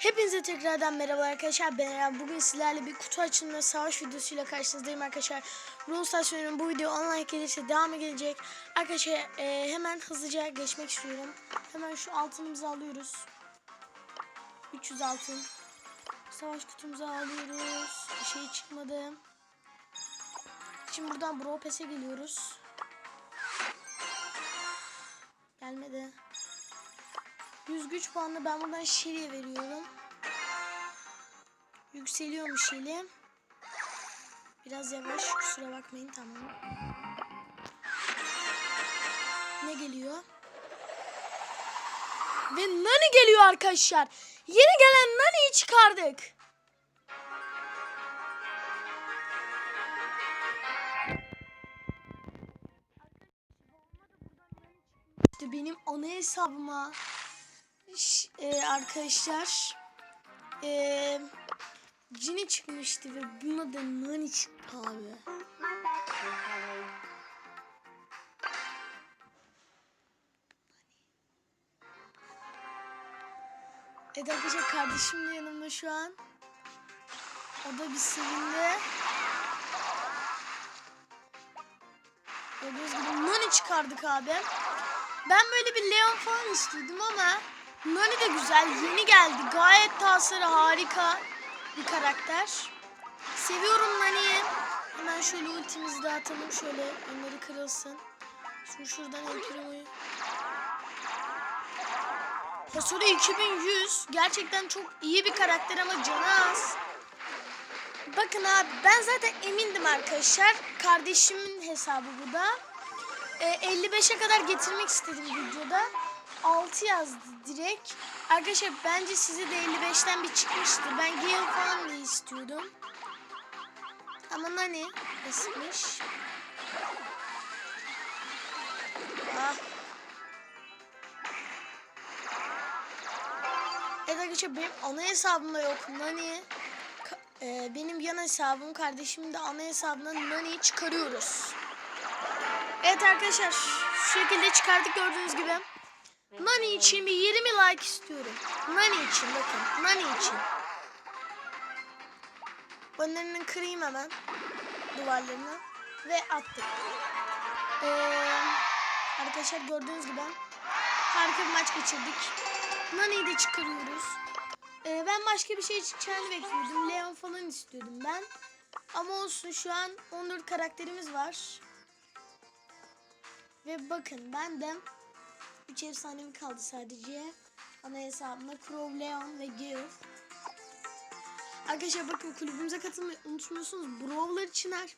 Hepinize tekrardan merhaba arkadaşlar. Ben Eren. Bugün sizlerle bir kutu açılma ve savaş videosuyla karşınızdayım arkadaşlar. Brawl Stars bu video online gelirse devamı gelecek. Arkadaşlar e, hemen hızlıca geçmek istiyorum. Hemen şu altınımızı alıyoruz. 300 altın. Savaş kutumuzu alıyoruz. Bir şey çıkmadı. Şimdi buradan Brawl Pass'e geliyoruz. Gelmedi. 100 güç puanını ben buradan Shelly'e veriyorum. Yükseliyormuş Shelly. Biraz yavaş kusura bakmayın tamam. Ne geliyor? Ve Nani geliyor arkadaşlar. Yeni gelen Nani'yi çıkardık. İşte benim ana hesabıma e, arkadaşlar e, Cini çıkmıştı ve buna da Nani çıktı abi. Evet arkadaşlar kardeşim de yanımda şu an. O da bir sevindi. Gördüğünüz gibi Nani çıkardık abi. Ben böyle bir Leon falan istiyordum ama Nani de güzel. Yeni geldi. Gayet tasarı harika bir karakter. Seviyorum Nani'yi. Hemen şöyle ultimizi de atalım. Şöyle önleri kırılsın. Şimdi şuradan El Primo'yu. Hasarı 2100. Gerçekten çok iyi bir karakter ama canı az. Bakın abi ben zaten emindim arkadaşlar. Kardeşimin hesabı bu da. E, 55'e kadar getirmek istedim videoda. 6 yazdı direkt. Arkadaşlar bence size de 55'ten bir çıkmıştı. Ben Gale falan diye istiyordum. Ama Nani nasılmış? Ah. Evet arkadaşlar benim ana hesabımda yok Nani. Ka- e, benim yan hesabım kardeşimin de ana hesabından Nani'yi çıkarıyoruz. Evet arkadaşlar şu şekilde çıkardık gördüğünüz gibi. Nani için bir 20 like istiyorum. Nani için bakın. Nani için. Önlerini kırayım hemen. Duvarlarını. Ve attık. Ee, arkadaşlar gördüğünüz gibi harika bir maç geçirdik. Nani'yi de çıkarıyoruz. Ee, ben başka bir şey çıkacağını bekliyordum. Leon falan istiyordum ben. Ama olsun şu an 14 karakterimiz var. Ve bakın ben de 3 efsanem kaldı sadece. Ana hesabımda Crow, Leon ve Gale. Arkadaşlar bakın kulübümüze katılmayı unutmuyorsunuz. Brawler Çınar.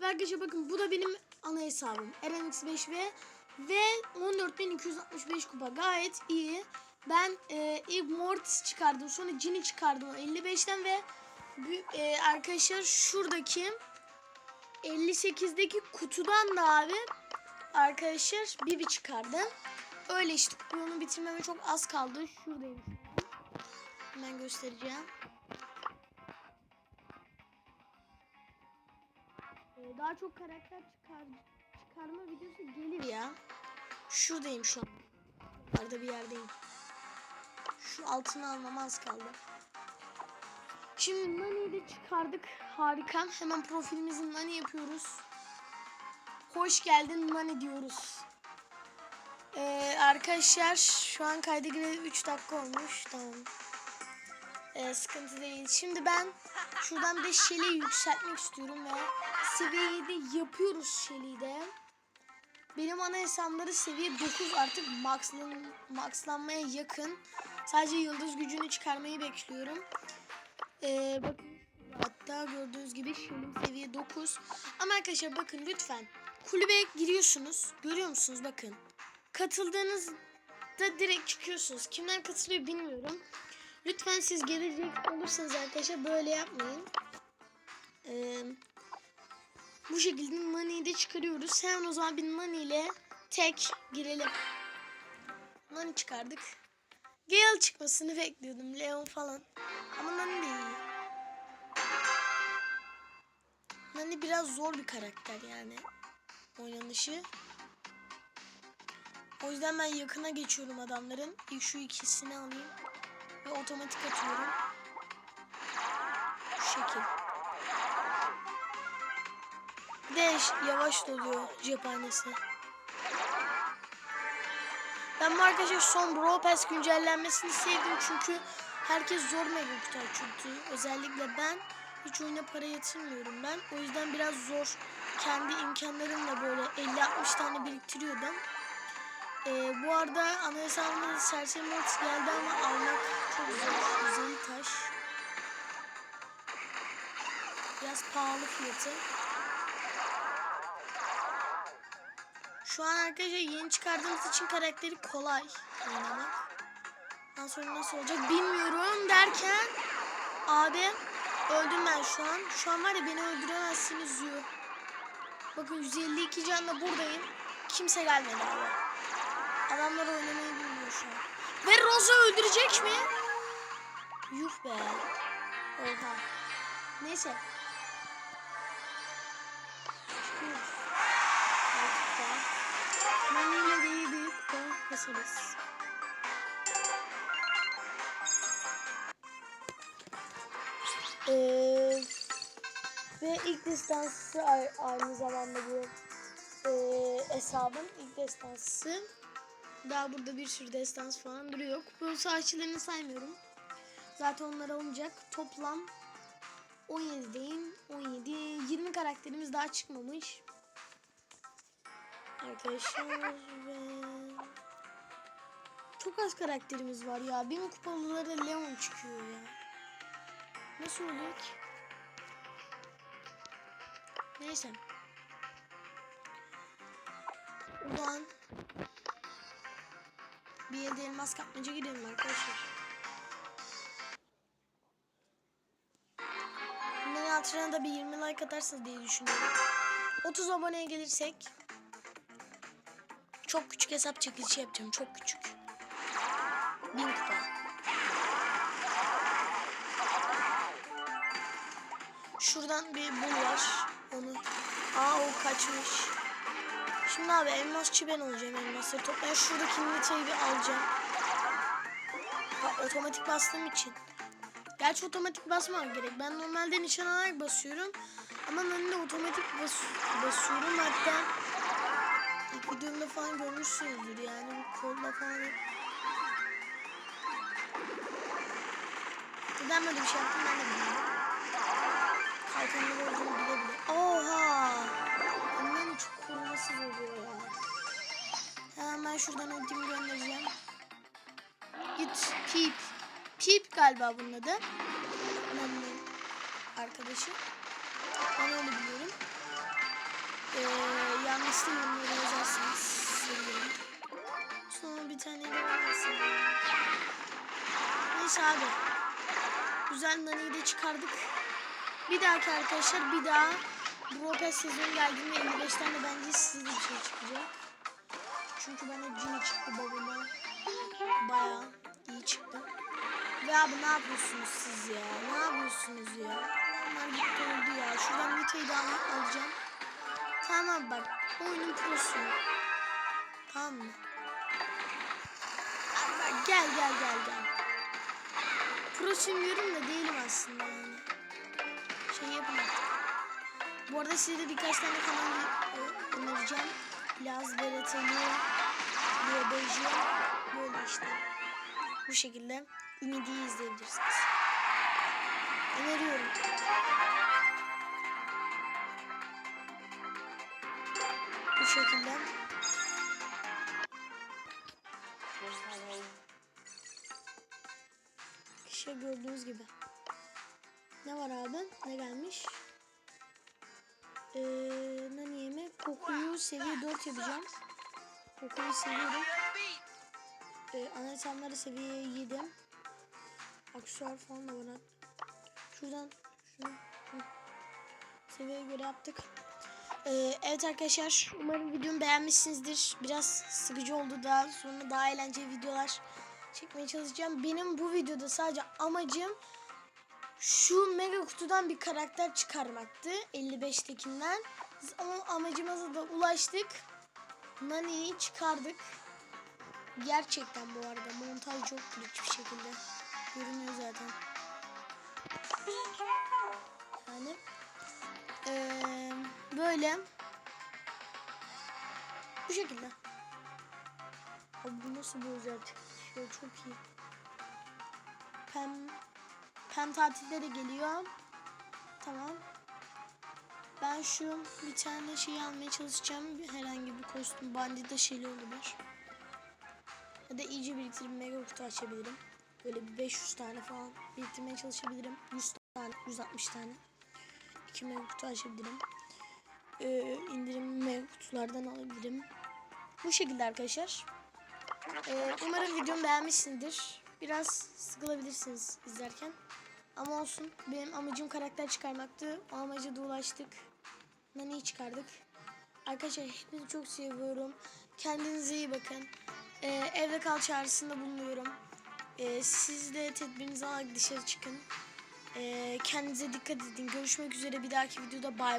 Ve arkadaşlar bakın bu da benim ana hesabım. RMX5 ve ve 14.265 kupa gayet iyi. Ben e, ilk Mortis çıkardım. Sonra Ginny çıkardım o 55'ten ve e, arkadaşlar şuradaki 58'deki kutudan da abi arkadaşlar Bibi çıkardım. Öyle işte bunu bitirmeme çok az kaldı. Şuradayım. Hemen göstereceğim. Ee, daha çok karakter çıkar, çıkarma videosu gelir ya. Şuradayım şu an. Arada bir yerdeyim. Şu altını almam az kaldı. Şimdi Nani'yi de çıkardık. Harika. Hemen profilimizin Nani yapıyoruz. Hoş geldin Nani diyoruz. Ee, arkadaşlar şu an kayda gireli 3 dakika olmuş. Tamam. Ee, sıkıntı değil. Şimdi ben şuradan bir de yükseltmek istiyorum ve seviyeyi de yapıyoruz Shelly'de. Benim ana hesapları seviye 9 artık maxlan, maxlanmaya yakın. Sadece yıldız gücünü çıkarmayı bekliyorum. Ee, bakın hatta gördüğünüz gibi Shelly'm seviye 9. Ama arkadaşlar bakın lütfen kulübe giriyorsunuz. Görüyor musunuz bakın. Katıldığınızda direkt çıkıyorsunuz. Kimler katılıyor bilmiyorum. Lütfen siz gelecek olursanız arkadaşlar böyle yapmayın. Ee, bu şekilde Nani'yi de çıkarıyoruz. Hemen o zaman bir Nani ile tek girelim. Nani çıkardık. Gale çıkmasını bekliyordum. Leon falan. Ama Nani de iyi. Nani biraz zor bir karakter yani. Oynanışı. O yüzden ben yakına geçiyorum adamların. İlk şu ikisini alayım. Ve otomatik atıyorum. Şu şekil. Bir de yavaş doluyor cephanesi. Ben bu arkadaşlar son Brawl Pass güncellenmesini sevdim çünkü herkes zor mega kutu açıyordu. Özellikle ben hiç oyuna para yatırmıyorum ben. O yüzden biraz zor. Kendi imkanlarımla böyle 50-60 tane biriktiriyordum. Ee, bu arada ana hesabımda serseri mod geldi ama almak çok zor. 150 taş. Biraz pahalı fiyatı. Şu an arkadaşlar yeni çıkardığımız için karakteri kolay oynamak. Ondan sonra nasıl olacak bilmiyorum derken abi öldüm ben şu an. Şu an var ya beni öldüremezsiniz diyor. Bakın 152 canla buradayım. Kimse gelmedi abi. Adamlar oynamayı bilmiyor şu an. Ve Rosa öldürecek mi? Yuh be. Oha. Neyse. Çıkıyoruz. Artık da. Maniyle de iyi büyük kupa kasarız. Ee, ve ilk distansı a- aynı zamanda bu e, hesabın ilk destansı. Daha burada bir sürü destans falan duruyor. Kupa sahipçilerini saymıyorum. Zaten onlar olacak. Toplam 17'deyim. 17. 20 karakterimiz daha çıkmamış. Arkadaşlar ve çok az karakterimiz var ya. Bin kupalılara Leon çıkıyor ya. Nasıl oluyor ki? Neyse. Ulan bir elde elmas kapmaca gidelim arkadaşlar. Bunların altına da bir 20 like atarsınız diye düşünüyorum. 30 aboneye gelirsek çok küçük hesap çekilişi yapacağım. Çok küçük. 1000 kupa. Şuradan bir bul var. Onu. Aa o kaçmış. Şimdi abi elmasçı ben olacağım elmasları toplayan. Şuradaki niteyi bir alacağım. Ha, otomatik bastığım için. Gerçi otomatik basmam gerek. Ben normalde nişan alarak basıyorum. Ama ben de otomatik bas basıyorum. Hatta ilk videomda falan görmüşsünüzdür. Yani bu kolla falan. Neden böyle bir şey yaptım ben de bilmiyorum. Kalkanlı olduğunu bile bile. Oha! Korumasız oluyor ya. Hemen şuradan ultimi göndereceğim. Git Peep. Peep galiba bunun adı. Nani'nin arkadaşı. Ben öyle biliyorum. Ee, yanlışlıkla yorumları yazarsınız. Sevinirim. Sonra bir tane de versin. Neyse abi. Güzel Nani'yi de çıkardık. Bir dahaki arkadaşlar bir daha Pass sezonu geldiğinde 55 tane bence de bir şey çıkacak. Çünkü bana Genie çıktı babama. Bayağı iyi çıktı. Ve abi ne yapıyorsunuz siz ya? Ne yapıyorsunuz ya? Onlar gitti öldü ya. Şuradan Vito'yu da al- alacağım. Tamam bak. Oyunun prosu. Tamam mı? Abi gel gel gel gel. Prosuyum diyorum da değilim aslında yani. Şey yapın artık. Bu arada size de birkaç tane kanal e, önereceğim. Laz Bereteli, Biyoloji, böyle işte. Bu şekilde Ümidi'yi izleyebilirsiniz. Öneriyorum. Bu şekilde. İşte gördüğünüz gibi. Ne var abi? Ne gelmiş? Ee, Nani'ye mi? Kokuyu seviye 4 yapacağım. Kokuyu seviyorum. Ee, ana hesapları seviye 7. Aksesuar falan da var. Şuradan şunu seviyeye göre yaptık. Ee, evet arkadaşlar umarım videomu beğenmişsinizdir. Biraz sıkıcı oldu daha sonra daha eğlenceli videolar çekmeye çalışacağım. Benim bu videoda sadece amacım şu mega kutudan bir karakter çıkarmaktı. 55'tekinden. Biz o amacımıza da ulaştık. Nani'yi çıkardık. Gerçekten bu arada montaj çok hiçbir şekilde. Görünüyor zaten. Yani eee, böyle bu şekilde. Abi bu nasıl bir özel şey çok iyi. Pem Pem tatilde de geliyor. Tamam. Ben şu bir tane şey almaya çalışacağım. Herhangi bir kostüm bandita şeyli olabilir. Ya da iyice biriktirip mega kutu açabilirim. Böyle bir 500 tane falan biriktirmeye çalışabilirim. 100 tane, 160 tane. 2 mega kutu açabilirim. Ee, indirim mega kutulardan alabilirim. Bu şekilde arkadaşlar. Ee, umarım videomu beğenmişsindir. Biraz sıkılabilirsiniz izlerken. Ama olsun. Benim amacım karakter çıkarmaktı. O amaca da ulaştık. Nani'yi çıkardık. Arkadaşlar hepinizi çok seviyorum. Kendinize iyi bakın. Ee, evde kal çağrısında bulunuyorum. Ee, siz de tedbirinizi alarak dışarı çıkın. Ee, kendinize dikkat edin. Görüşmek üzere bir dahaki videoda bay bay.